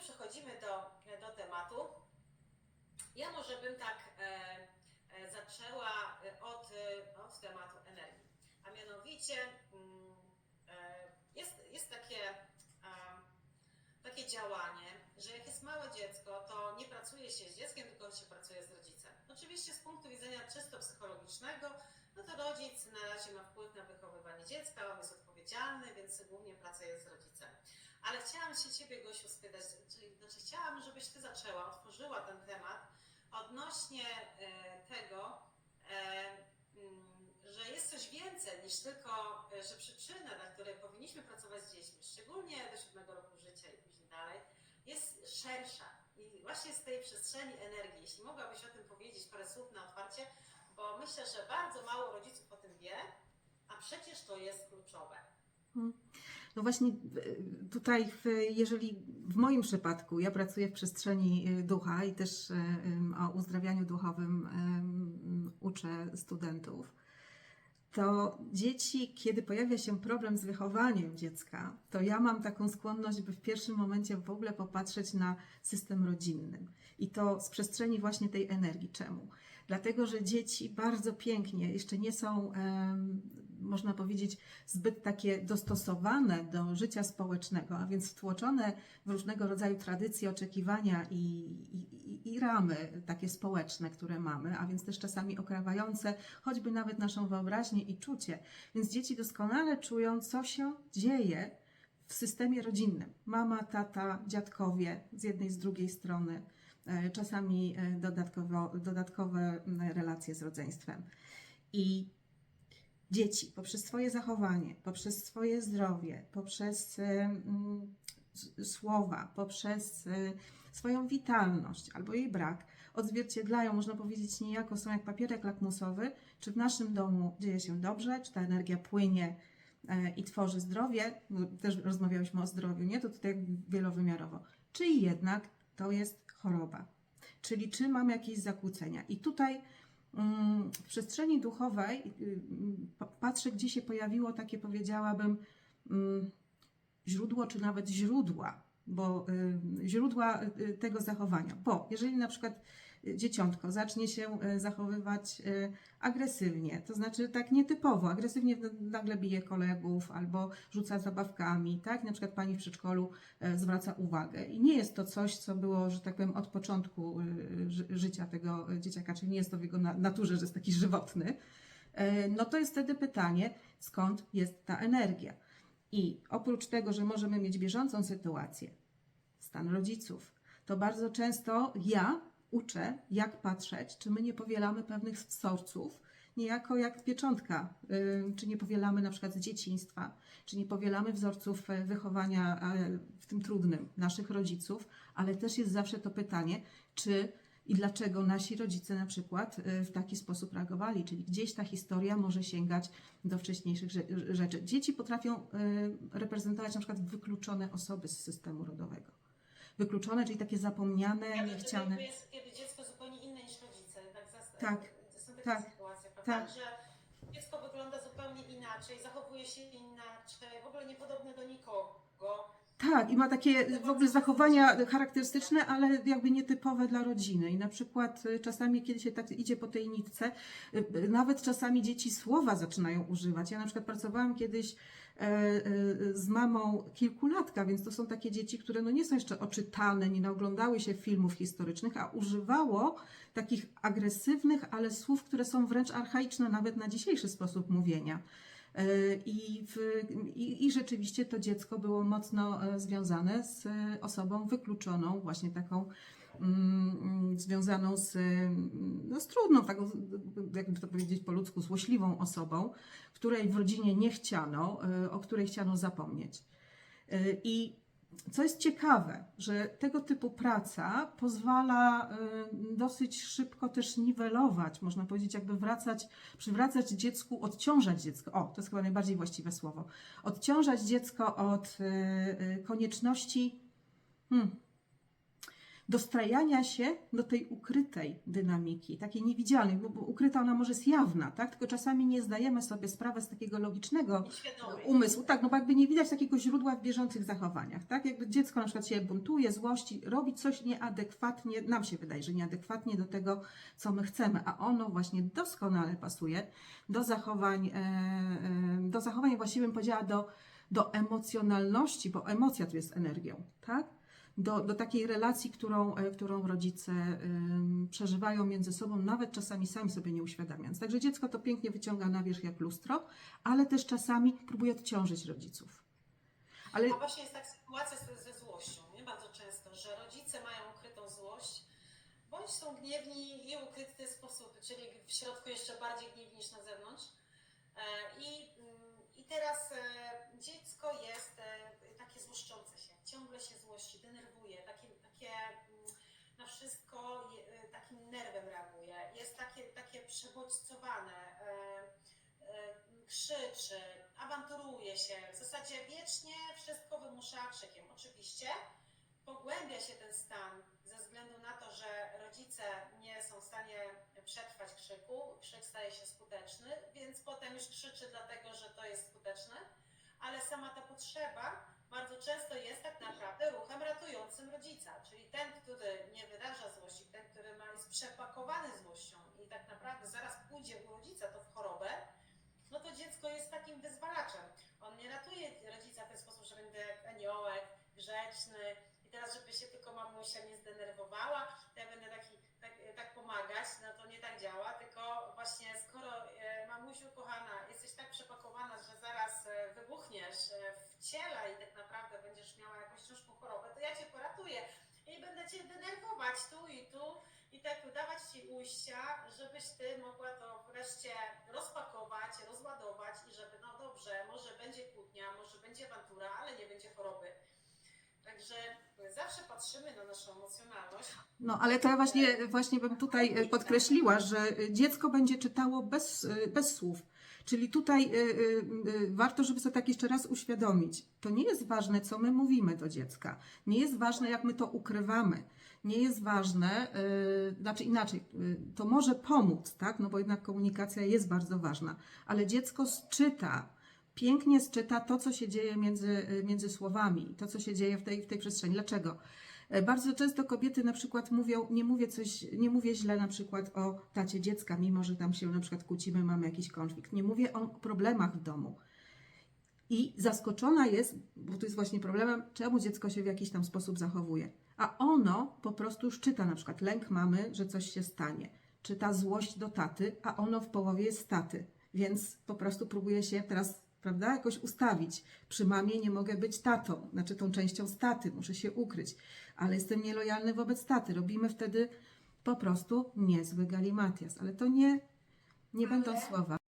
przechodzimy do, do tematu. Ja może bym tak e, e, zaczęła e, od, e, od tematu energii. A mianowicie mm, jest, jest takie, takie działanie, że jak jest małe dziecko, to nie pracuje się z dzieckiem, tylko się pracuje z rodzicem. Oczywiście z punktu widzenia czysto psychologicznego, no to rodzic na razie ma wpływ na wychowywanie dziecka, on jest odpowiedzialny, więc głównie praca jest z rodzicem. Ale chciałam się Ciebie, Gosiu, spytać, czyli, znaczy chciałam, żebyś Ty zaczęła, otworzyła ten temat odnośnie e, tego, e, mm, że jest coś więcej niż tylko, e, że przyczyna, dla której powinniśmy pracować z dziećmi, szczególnie do siódmego roku życia i później dalej, jest szersza. I właśnie z tej przestrzeni energii, jeśli mogłabyś o tym powiedzieć parę słów na otwarcie, bo myślę, że bardzo mało rodziców o tym wie, a przecież to jest kluczowe. No właśnie e, tutaj, w, jeżeli w moim przypadku ja pracuję w przestrzeni e, ducha i też e, o uzdrawianiu duchowym uczę studentów, to dzieci, kiedy pojawia się problem z wychowaniem dziecka, to ja mam taką skłonność, by w pierwszym momencie w ogóle popatrzeć na system rodzinny. I to z przestrzeni właśnie tej energii. Czemu? Dlatego, że dzieci bardzo pięknie jeszcze nie są, można powiedzieć, zbyt takie dostosowane do życia społecznego, a więc wtłoczone w różnego rodzaju tradycje, oczekiwania i, i, i- ramy takie społeczne, które mamy, a więc też czasami okrawające choćby nawet naszą wyobraźnię i czucie. Więc dzieci doskonale czują, co się dzieje w systemie rodzinnym. Mama, tata, dziadkowie z jednej, z drugiej strony, e, czasami e, dodatkowo, dodatkowe relacje z rodzeństwem. I dzieci poprzez swoje zachowanie, poprzez swoje zdrowie, poprzez e, mm, słowa, poprzez e, swoją witalność albo jej brak, odzwierciedlają, można powiedzieć, niejako są jak papierek lakmusowy, czy w naszym domu dzieje się dobrze, czy ta energia płynie e, i tworzy zdrowie, bo też rozmawiałyśmy o zdrowiu, nie? To tutaj wielowymiarowo. Czy jednak to jest choroba? Czyli czy mam jakieś zakłócenia? I tutaj w przestrzeni duchowej y, pa- patrzę, gdzie się pojawiło takie, powiedziałabym, mm, źródło, czy nawet źródła, bo y, źródła y, tego zachowania. Bo jeżeli na przykład dzieciątko zacznie się y, zachowywać y, agresywnie, to znaczy tak nietypowo, agresywnie nagle bije kolegów albo rzuca zabawkami, tak? Na przykład pani w przedszkolu y, zwraca uwagę. I nie jest to coś, co było, że tak powiem, od początku ży- życia tego dzieciaka, czyli nie jest to w jego na- naturze, że jest taki żywotny. No to jest wtedy pytanie, skąd jest ta energia. I oprócz tego, że możemy mieć bieżącą sytuację, stan rodziców, to bardzo często ja uczę, jak patrzeć, czy my nie powielamy pewnych wzorców, niejako jak pieczątka, y, czy nie powielamy na przykład z dzieciństwa, czy nie powielamy wzorców e, wychowania e, w tym trudnym naszych rodziców, ale też jest zawsze to pytanie, czy i dlaczego nasi rodzice na przykład y, w taki sposób reagowali, czyli gdzieś ta historia może sięgać do wcześniejszych rze- rzeczy. Dzieci potrafią reprezentować na przykład wykluczone osoby z systemu rodowego. Wykluczone, czyli takie zapomniane, Kiedy, niechciane. kiedy, jest, kiedy dziecko zupełnie inne niż rodzice. Tak, Tak, Są takie tak, sytuacje, prawda? tak. Że dziecko wygląda zupełnie inaczej, zachowuje się inaczej, w ogóle niepodobne do nikogo. Tak, i ma takie w ogóle zachowania charakterystyczne, ale jakby nietypowe dla rodziny. I na przykład y, czasami, kiedy się tak idzie po tej nitce, y, y, nawet czasami dzieci słowa zaczynają używać. Ja na przykład pracowałam kiedyś e, e, z mamą kilkulatka, więc to są takie dzieci, które no nie są jeszcze oczytane, nie naoglądały się filmów historycznych, a używało takich agresywnych, ale słów, które są wręcz archaiczne nawet na dzisiejszy sposób mówienia. E, I, w, i, I rzeczywiście to dziecko było mocno e, związane z osobą wykluczoną, właśnie taką mm, związaną z, no, z trudną, taką, jakby to powiedzieć po ludzku, złośliwą osobą, której w rodzinie nie chciano, e, o której chciano zapomnieć. I co jest ciekawe, że tego typu praca pozwala y, dosyć szybko też niwelować, można powiedzieć, jakby wracać, przywracać dziecku, odciążać dziecko. O, to jest chyba najbardziej właściwe słowo. Odciążać dziecko od y, y, konieczności hmm, dostrajania się do tej ukrytej dynamiki, takiej niewidzialnej, bo, ukryta ona może jest jawna, tak? tylko czasami nie zdajemy sobie sprawy z takiego logicznego umysłu, tak, no bo jakby nie widać takiego źródła w bieżących zachowaniach, tak? Jakby dziecko na przykład się buntuje, złości, robi coś nieadekwatnie, nam się wydaje, że nieadekwatnie do tego, co my chcemy, a ono właśnie doskonale pasuje do zachowań, e, e, do zachowań właściwie bym powiedziała do, do emocjonalności, bo emocja tu jest energią, tak? Do, do takiej relacji, którą, e, którą rodzice przeżywają między sobą, nawet czasami sami sobie nie uświadamiając. Także dziecko to pięknie wyciąga na wierzch jak lustro, ale też czasami próbuje odciążyć rodziców. Ale A właśnie jest tak sytuacja ze złością, nie bardzo często, że rodzice mają ukrytą złość, bądź są gniewni i ukryty sposób, czyli w środku jeszcze bardziej gniewni niż na zewnątrz. E, I, mm, i teraz e, dziecko jest e, takie złoszczące się, ciągle się złości, denerwuje, takie, takie mm, na wszystko e, takim nerwem reaguje, jest takie, takie przebodźcowane. e, e, krzyczy, awanturuje się, w zasadzie wiecznie wszystko wymusza krzykiem. Oczywiście pogłębia się ten stan ze względu na to, że rodzice nie są w stanie przetrwać krzyku, krzyk staje się skuteczny, więc potem już krzyczy dlatego, że to jest skuteczne, ale sama ta potrzeba bardzo często jest tak naprawdę ruchem ratującym rodzica, czyli ten, który nie wyraża złości, ten, który ma, jest przepakowany złością i tak naprawdę zaraz pójdzie u rodzica to w chorobę, no to dziecko jest takim wyzwalaczem. On nie ratuje rodzica w ten sposób, że będę jak aniołek, grzeczny i teraz, żeby się tylko mamusia nie zdenerwowała, to ja będę taki, tak, tak pomagać, no to nie tak działa, tylko właśnie skoro e, mamusiu kochana, jesteś tak przepakowana, że zaraz e, wybuchniesz e, w ciele i tak naprawdę będziesz miała jakąś ciężką chorobę, to ja cię poratuję i będę cię denerwować tu i tu i tak dawać ci ujścia, żebyś ty mogła to wreszcie rozpakować, rozładować i żeby, no dobrze, może będzie kłótnia, może będzie awantura, ale nie będzie choroby. Także zawsze patrzymy na naszą emocjonalność. No, ale to ja właśnie, właśnie bym tutaj e, podkreśliła, że e, dziecko będzie czytało bez, e, bez słów. Czyli tutaj warto, żeby sobie tak jeszcze raz uświadomić. To nie jest ważne, co my mówimy do dziecka. Nie jest ważne, jak my to ukrywamy. Nie jest ważne, e, znaczy inaczej, e, to może pomóc, tak? No bo jednak komunikacja jest bardzo ważna, ale dziecko czyta, pięknie czyta to, co się dzieje między, e, między słowami, to, co się dzieje w tej, w tej przestrzeni. Dlaczego? E, Bardzo często kobiety na przykład mówią, nie mówię coś, nie mówię źle na przykład o tacie dziecka, mimo że tam się na przykład kłócimy, mamy jakiś konflikt. Nie mówię o problemach w domu. I zaskoczona jest, bo to jest właśnie problemem, czemu dziecko się w jakiś tam sposób zachowuje. A ono po prostu już czyta na przykład lęk mamy, że coś się stanie. Czyta złość do taty, a ono w połowie jest taty. Więc po prostu próbuje się teraz, prawda, jakoś ustawić. Przy mamie nie mogę być tatą, znaczy tą częścią z taty, muszę się ukryć. Ale jestem nielojalny wobec taty. Robimy wtedy po prostu niezły galimatias. Ale to nie, nie będą Ale- słowa.